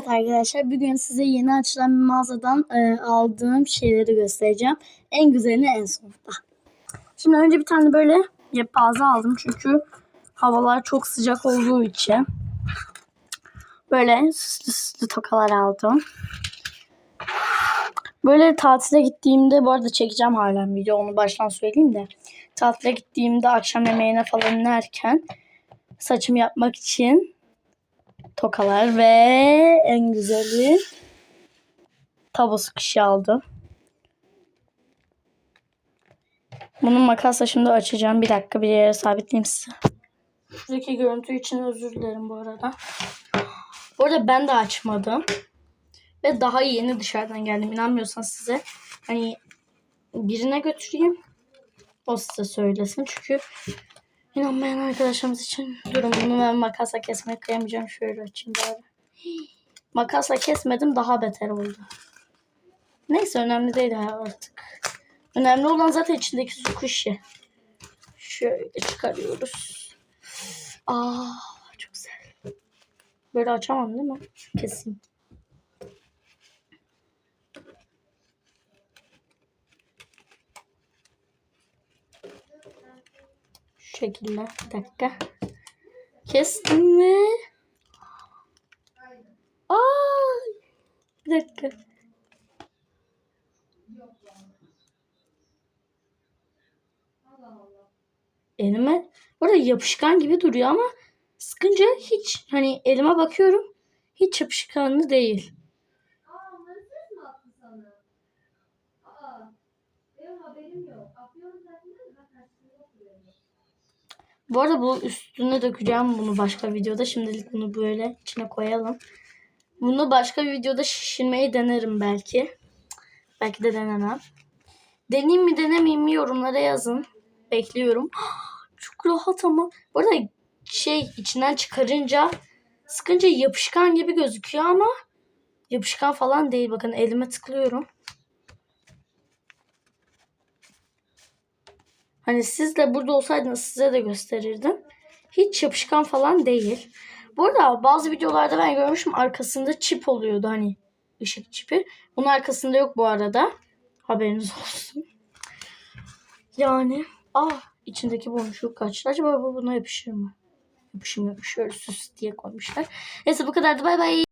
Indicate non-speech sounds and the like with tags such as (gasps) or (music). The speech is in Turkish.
Evet arkadaşlar bugün size yeni açılan bir mağazadan e, aldığım şeyleri göstereceğim. En güzelini en sonunda. Şimdi önce bir tane böyle yelpaze aldım çünkü havalar çok sıcak olduğu için. Böyle süslü süslü tokalar aldım. Böyle tatile gittiğimde bu arada çekeceğim halen video onu baştan söyleyeyim de. Tatile gittiğimde akşam yemeğine falan inerken saçımı yapmak için tokalar ve en güzeli tava sıkışı aldım. Bunun makasla şimdi açacağım. Bir dakika bir yere sabitleyeyim size. Şuradaki görüntü için özür dilerim bu arada. Bu arada ben de açmadım. Ve daha yeni dışarıdan geldim. İnanmıyorsanız size hani birine götüreyim. O size söylesin. Çünkü İnanmayan arkadaşlarımız için durun bunu ben makasla kesmeye kıyamayacağım. Şöyle açayım bari. (gasps) Makasla kesmedim daha beter oldu. Neyse önemli değil artık. Önemli olan zaten içindeki sukuşi. Şöyle çıkarıyoruz. Aa çok güzel. Böyle açamam değil mi? Keseyim. Şu şekilde. Bir dakika. Kestim mi? Aa! Bir dakika. Elime burada yapışkan gibi duruyor ama sıkınca hiç hani elime bakıyorum hiç yapışkanlı değil. Bu arada bu üstüne dökeceğim bunu başka videoda. Şimdilik bunu böyle içine koyalım. Bunu başka bir videoda şişirmeyi denerim belki. Belki de denemem. Deneyeyim mi denemeyeyim mi yorumlara yazın. Bekliyorum. (gasps) Çok rahat ama. Bu arada şey içinden çıkarınca sıkınca yapışkan gibi gözüküyor ama yapışkan falan değil. Bakın elime tıklıyorum. Hani siz de burada olsaydınız size de gösterirdim. Hiç yapışkan falan değil. Bu arada bazı videolarda ben görmüşüm arkasında çip oluyordu hani ışık çipi. Bunun arkasında yok bu arada. Haberiniz (laughs) olsun. Yani ah içindeki boncuk kaçtı. Acaba bu buna yapışır mı? Yapışmıyor. Şöyle süs diye koymuşlar. Neyse bu kadardı. Bay bay.